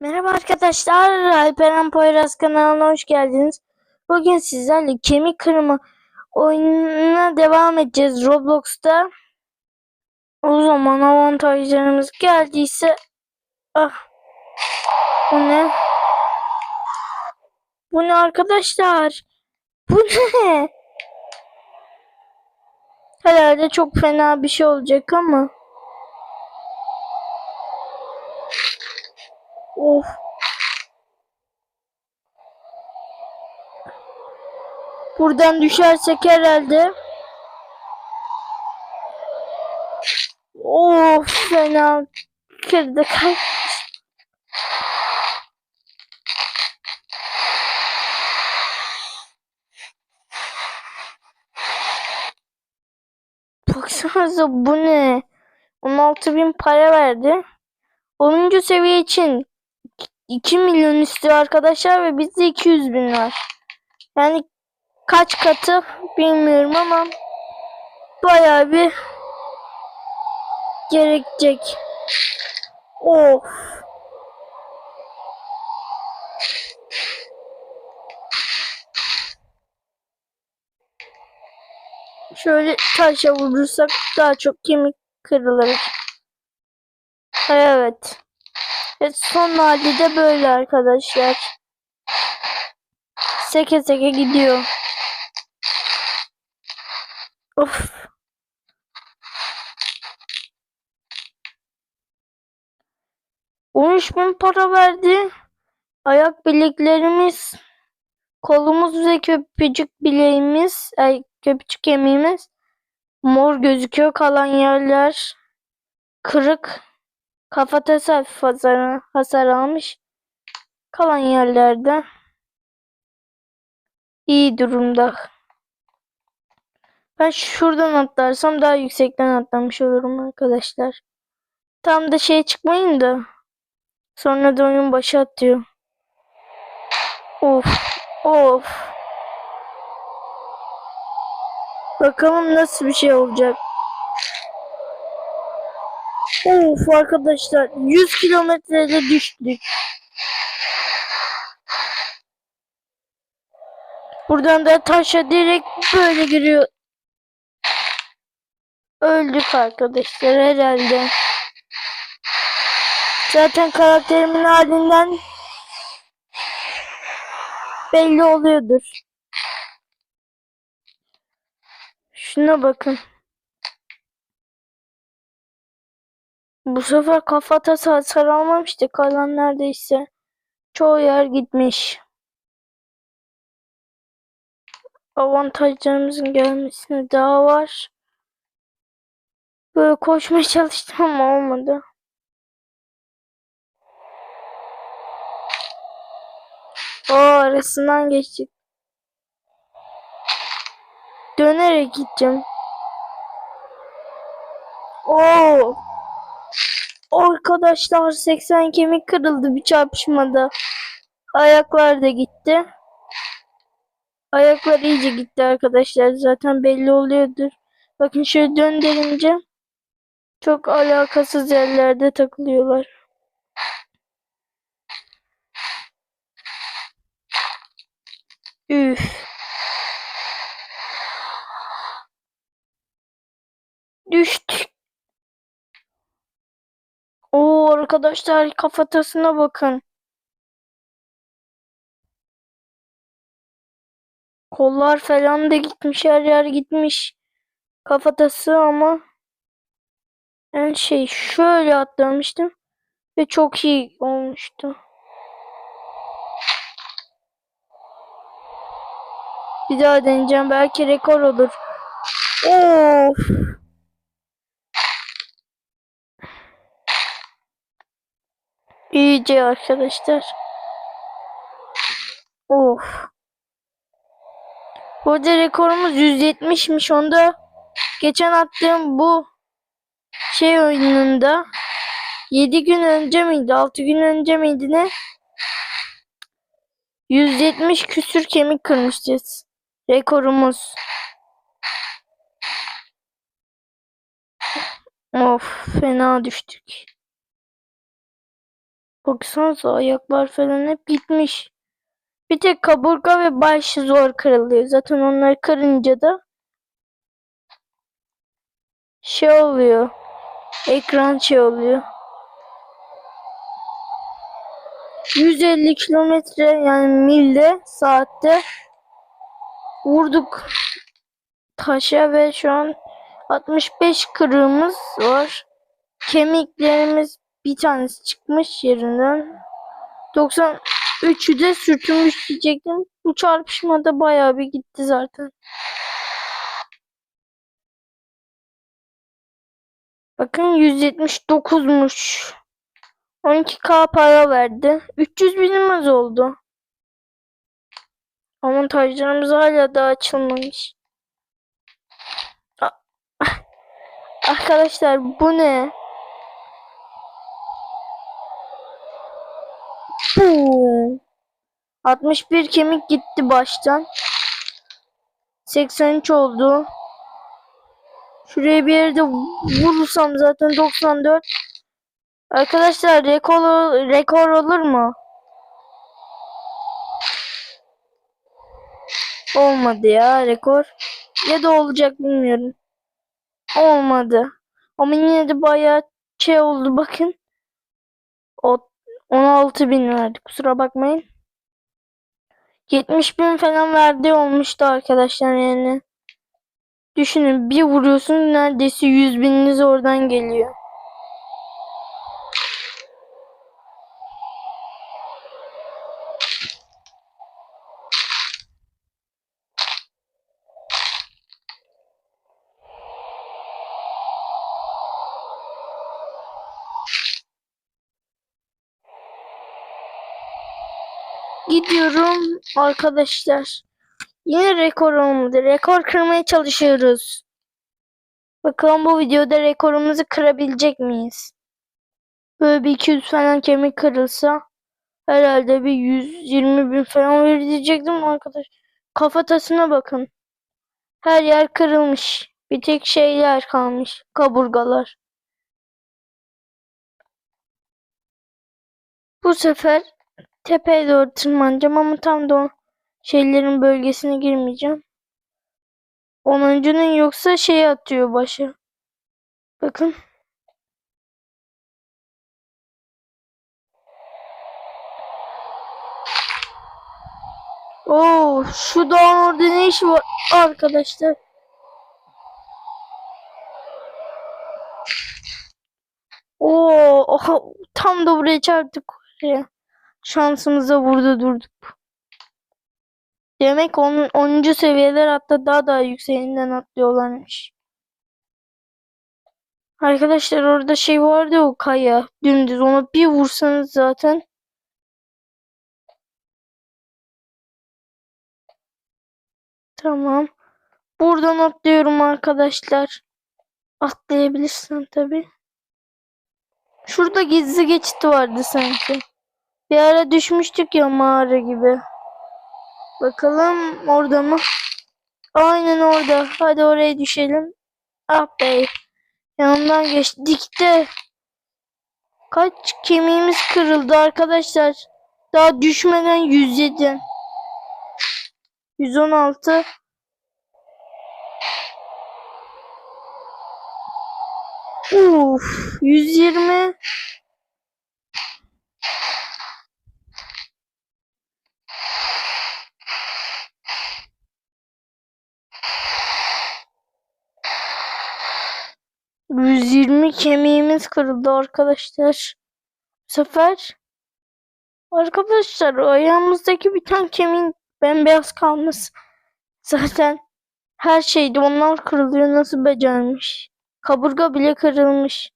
Merhaba arkadaşlar, Alperen Poyraz kanalına hoş geldiniz. Bugün sizlerle kemik kırma oyununa devam edeceğiz Roblox'ta. O zaman avantajlarımız geldiyse... Ah. Bu ne? Bu ne arkadaşlar? Bu ne? Herhalde çok fena bir şey olacak ama. Of. Buradan düşersek herhalde. Of fena kırdık. Baksanıza bu ne? 16 bin para verdi. 10. seviye için 2 milyon istiyor arkadaşlar ve bizde 200 bin var. Yani kaç katı bilmiyorum ama bayağı bir gerekecek. Of. Şöyle taşa vurursak daha çok kemik kırılır. Evet. Ve son hali de böyle arkadaşlar. Seke seke gidiyor. Of. Bin para verdi. Ayak bileklerimiz, kolumuz ve köpücük bileğimiz, ay köpücük kemiğimiz mor gözüküyor. Kalan yerler kırık. Kafatası hafif hasar, hasar almış. Kalan yerlerde iyi durumda. Ben şuradan atlarsam daha yüksekten atlamış olurum arkadaşlar. Tam da şey çıkmayın da sonra da oyun başı atıyor. Of of. Bakalım nasıl bir şey olacak. Of arkadaşlar 100 kilometrede düştük. Buradan da taşa direkt böyle giriyor. Öldük arkadaşlar herhalde. Zaten karakterimin halinden belli oluyordur. Şuna bakın. Bu sefer kafatası hasar almamıştı. Kalan neredeyse çoğu yer gitmiş. Avantajlarımızın gelmesine daha var. Böyle koşmaya çalıştım ama olmadı. O arasından geçtik. Dönerek gideceğim. Oo. Arkadaşlar 80 kemik kırıldı bir çarpışmada. Ayaklar da gitti. Ayaklar iyice gitti arkadaşlar. Zaten belli oluyordur. Bakın şöyle döndürünce çok alakasız yerlerde takılıyorlar. Üf. Düştük. Oo arkadaşlar kafatasına bakın. Kollar falan da gitmiş her yer gitmiş. Kafatası ama ben şey şöyle atlamıştım ve çok iyi olmuştu. Bir daha deneyeceğim belki rekor olur. Of. İyice arkadaşlar. Of. Burada rekorumuz 170'miş. Onda geçen attığım bu şey oyununda 7 gün önce miydi? 6 gün önce miydi ne? 170 küsür kemik kırmışız. Rekorumuz. Of fena düştük. Baksanıza ayaklar falan hep gitmiş. Bir tek kaburga ve baş zor kırılıyor. Zaten onları kırınca da şey oluyor. Ekran şey oluyor. 150 kilometre yani milde saatte vurduk taşa ve şu an 65 kırığımız var. Kemiklerimiz bir tanesi çıkmış yerinden. 93'ü de sürtünmüş diyecektim. Bu çarpışmada bayağı bir gitti zaten. Bakın 179'muş. 12k para verdi. 300 bilinmez oldu. Avantajlarımız hala da açılmamış. Arkadaşlar bu ne? Puu. 61 kemik gitti baştan. 83 oldu. Şuraya bir yerde vurursam zaten 94. Arkadaşlar rekor rekor olur mu? Olmadı ya rekor. Ya da olacak bilmiyorum. Olmadı. Ama yine de bayağı şey oldu bakın. O 16 bin verdi. Kusura bakmayın. 70 bin falan verdi olmuştu arkadaşlar yani. Düşünün bir vuruyorsun neredeyse 100 bininiz oradan geliyor. Gidiyorum arkadaşlar. Yine rekor olmadı. Rekor kırmaya çalışıyoruz. Bakalım bu videoda rekorumuzu kırabilecek miyiz? Böyle bir 200 falan kemik kırılsa herhalde bir 120 bin falan verir arkadaş. Kafatasına bakın. Her yer kırılmış. Bir tek şeyler kalmış. Kaburgalar. Bu sefer tepeye doğru tırmanacağım ama tam da o şeylerin bölgesine girmeyeceğim. Onuncunun yoksa şey atıyor başı. Bakın. Oo, şu dağın orada ne işi var arkadaşlar? Oo, oha, tam da buraya çarptık. Oraya. Şansımıza burada durduk. Demek onun 10. seviyeler hatta daha da yükseğinden atlıyorlarmış. Arkadaşlar orada şey vardı o kaya. Dümdüz ona bir vursanız zaten. Tamam. Buradan atlıyorum arkadaşlar. Atlayabilirsen tabii. Şurada gizli geçit vardı sanki. Bir ara düşmüştük ya mağara gibi. Bakalım orada mı? Aynen orada. Hadi oraya düşelim. Ah be. Yanından geçtik de. Kaç kemiğimiz kırıldı arkadaşlar. Daha düşmeden 107. 116. Uf, 120. Yüz yirmi kemiğimiz kırıldı arkadaşlar. Bu sefer arkadaşlar ayağımızdaki bir tane kemiğin bembeyaz kalması. Zaten her şeyde onlar kırılıyor nasıl becermiş. Kaburga bile kırılmış.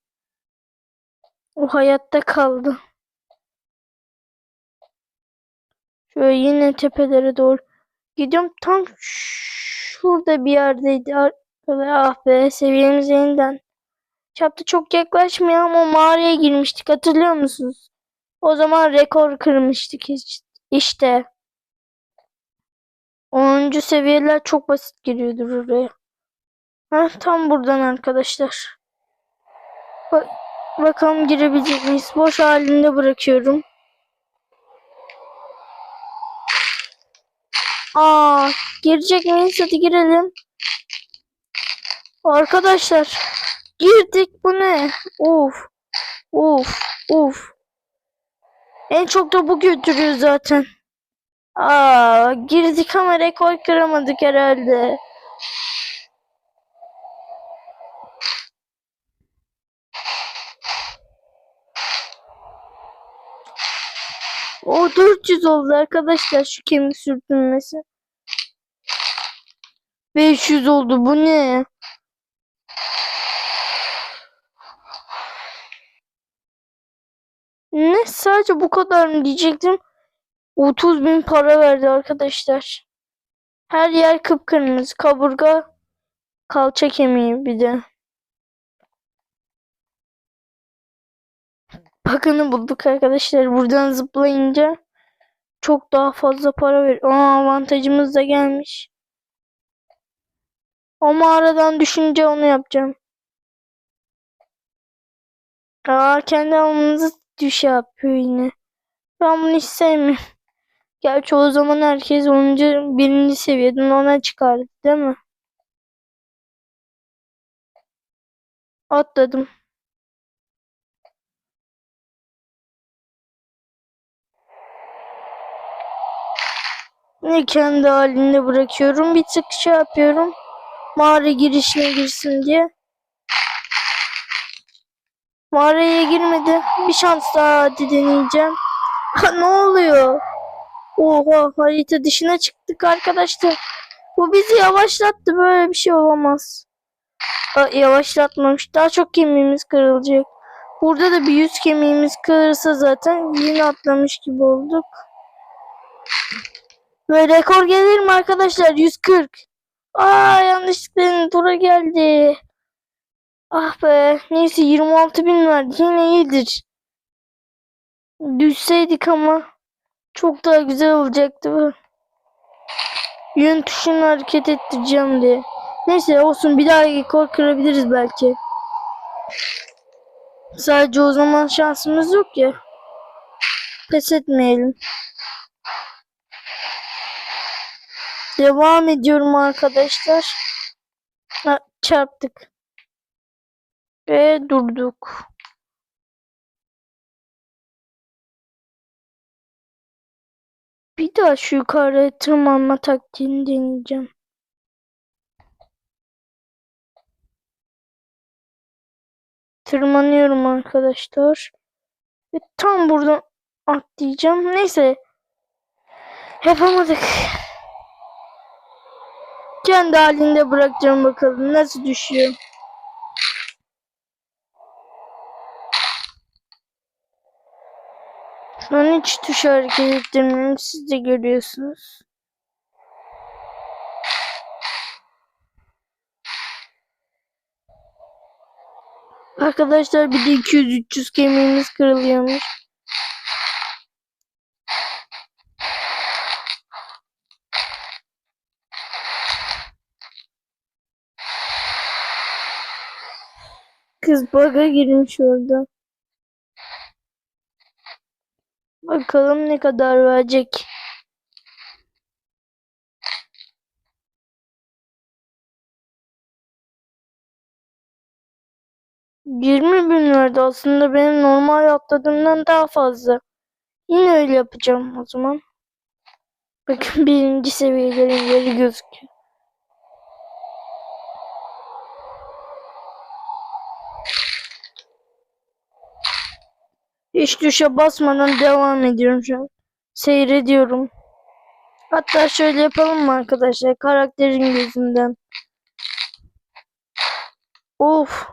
O hayatta kaldı. Şöyle yine tepelere doğru gidiyorum. Tam şurada bir yerdeydi. Ah be seviyemiz yeniden. Çapta çok yaklaşmayalım o mağaraya girmiştik hatırlıyor musunuz? O zaman rekor kırmıştık işte. 10. seviyeler çok basit giriyordur oraya. Ha, tam buradan arkadaşlar. Bak, Bakalım girebilecek miyiz? Boş halinde bırakıyorum. Aa, girecek miyiz? Hadi girelim. Arkadaşlar, girdik. Bu ne? Of. Of. Of. En çok da bu götürüyor zaten. Aa, girdik ama rekor kıramadık herhalde. O 400 oldu arkadaşlar şu kemik sürtünmesi. 500 oldu bu ne? Ne sadece bu kadar mı diyecektim. 30 bin para verdi arkadaşlar. Her yer kıpkırmızı. Kaburga, kalça kemiği bir de. Bakını bulduk arkadaşlar. Buradan zıplayınca çok daha fazla para ver. Aa avantajımız da gelmiş. O mağaradan düşünce onu yapacağım. Aa kendi düş yapıyor yine. Ben bunu hiç sevmiyorum. Gerçi o zaman herkes 10. birinci seviyeden ona çıkardı değil mi? Atladım. Ne kendi halinde bırakıyorum. Bir tık şey yapıyorum. Mağara girişine girsin diye. Mağaraya girmedi. Bir şans daha hadi deneyeceğim. Ha, ne oluyor? Oha harita dışına çıktık arkadaşlar. Bu bizi yavaşlattı. Böyle bir şey olamaz. Aa, yavaşlatmamış. Daha çok kemiğimiz kırılacak. Burada da bir yüz kemiğimiz kırılsa zaten yine atlamış gibi olduk. Ve rekor gelir mi arkadaşlar? 140. Aa yanlışlıkla tura geldi. Ah be. Neyse 26 bin verdi. Yine iyidir. Düşseydik ama çok daha güzel olacaktı bu. Yön tuşunu hareket ettireceğim diye. Neyse olsun bir daha rekor kırabiliriz belki. Sadece o zaman şansımız yok ya. Pes etmeyelim. Devam ediyorum arkadaşlar. Ha, çarptık. Ve durduk. Bir daha şu yukarı tırmanma taktiğini deneyeceğim. Tırmanıyorum arkadaşlar. Ve tam buradan atlayacağım. Neyse. Yapamadık. Kendi halinde bırakacağım bakalım nasıl düşüyor. Ben hiç tuş hareket ettirmiyorum. Siz de görüyorsunuz. Arkadaşlar bir de 200-300 kemiğimiz kırılıyormuş. Kız baga girmiş orada. Bakalım ne kadar verecek. Yirmi bin verdi aslında benim normal atladığımdan daha fazla. Yine öyle yapacağım o zaman. Bakın birinci seviyelerin yeri gözüküyor. Hiç tuşa basmadan devam ediyorum şu an. Seyrediyorum. Hatta şöyle yapalım mı arkadaşlar? Karakterin gözünden. Of.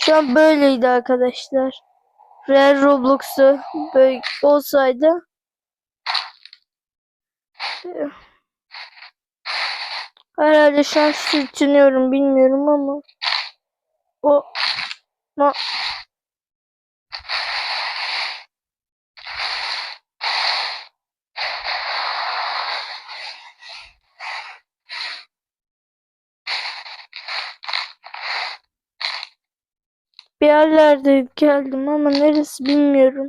Şu an böyleydi arkadaşlar. Real Roblox'u böyle olsaydı herhalde şu an sürtünüyorum bilmiyorum ama o no. Bir yerlerde geldim ama neresi bilmiyorum.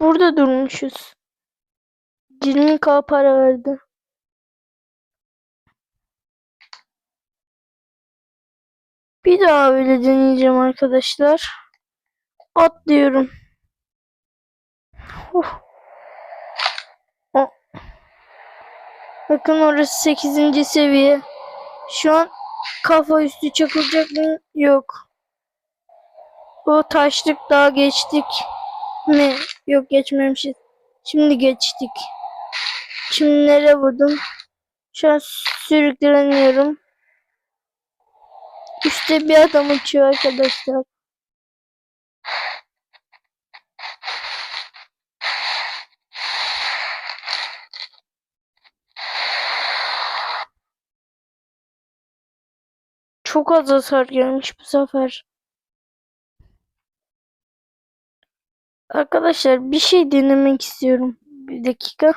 Burada durmuşuz. 20k para verdi. Bir daha öyle deneyeceğim arkadaşlar. Atlıyorum. Uf. O- Bakın orası 8. seviye. Şu an kafa üstü çakılacak mı? Yok. O taşlık daha geçtik mi? Yok geçmemişiz. Şimdi geçtik. Şimdi nereye vurdum? Şu an sürükleniyorum. Üstte bir adam uçuyor arkadaşlar. Çok az hasar gelmiş bu sefer. Arkadaşlar bir şey denemek istiyorum. Bir dakika.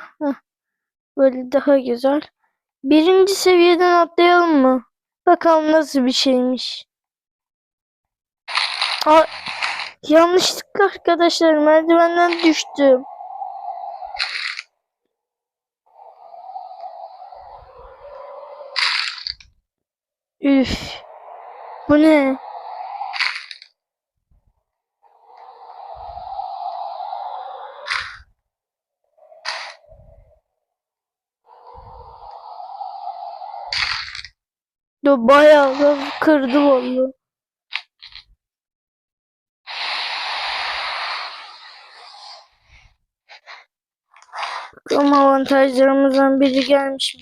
Böyle daha güzel. Birinci seviyeden atlayalım mı? Bakalım nasıl bir şeymiş. Aa, yanlışlıkla arkadaşlar merdivenden düştüm. Üf. Bu ne? Dur bayağı da kırdı vallahi. Bakalım avantajlarımızdan biri gelmiş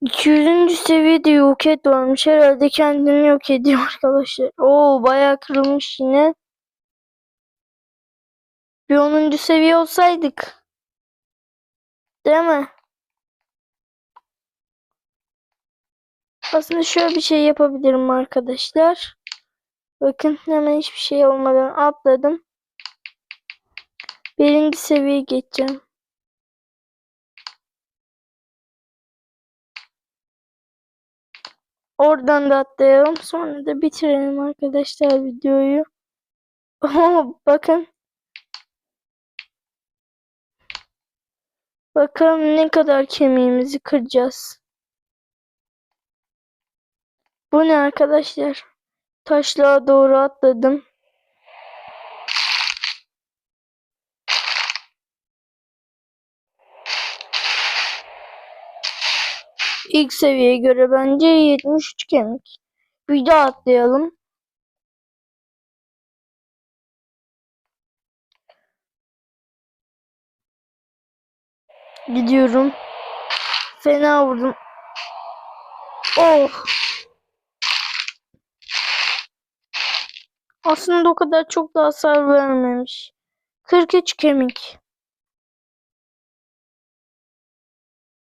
mi? Yok. İki yüzüncü seviyede yok et. Herhalde kendini yok ediyor arkadaşlar. Oo bayağı kırılmış yine. Bir onuncu seviye olsaydık. Değil mi? Aslında şöyle bir şey yapabilirim arkadaşlar. Bakın hemen hiçbir şey olmadan atladım. Birinci seviyeye geçeceğim. Oradan da atlayalım. Sonra da bitirelim arkadaşlar videoyu. Oo, bakın. Bakalım ne kadar kemiğimizi kıracağız. Bu ne arkadaşlar? Taşlığa doğru atladım. İlk seviyeye göre bence 73 kemik. Bir daha atlayalım. Gidiyorum. Fena vurdum. Oh. Aslında o kadar çok da hasar vermemiş. 43 kemik.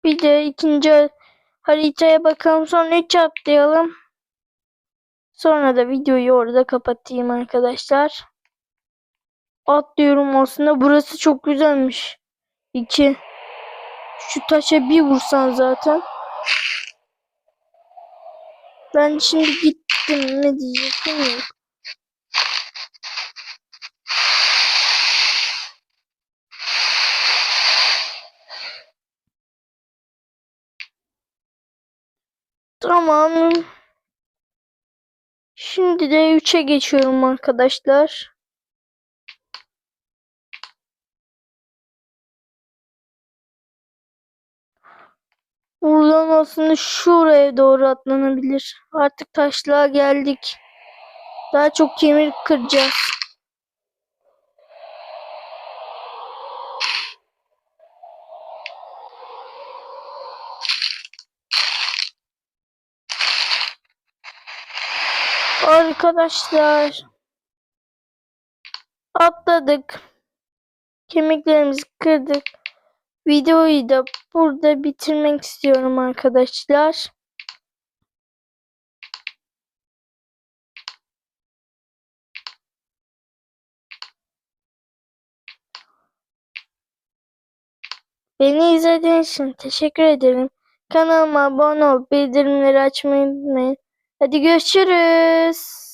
Bir de ikinci haritaya bakalım sonra 3 atlayalım. Sonra da videoyu orada kapatayım arkadaşlar. Atlıyorum aslında burası çok güzelmiş. 2 Şu taşa bir vursan zaten. Ben şimdi gittim ne diyecektim yok. Tamam. Şimdi de 3'e geçiyorum arkadaşlar. Buradan aslında şuraya doğru atlanabilir. Artık taşlığa geldik. Daha çok kemir kıracağız. Arkadaşlar atladık. Kemiklerimizi kırdık. Videoyu da burada bitirmek istiyorum arkadaşlar. Beni izlediğiniz için teşekkür ederim. Kanalıma abone olup bildirimleri açmayı unutmayın. Hadi görüşürüz.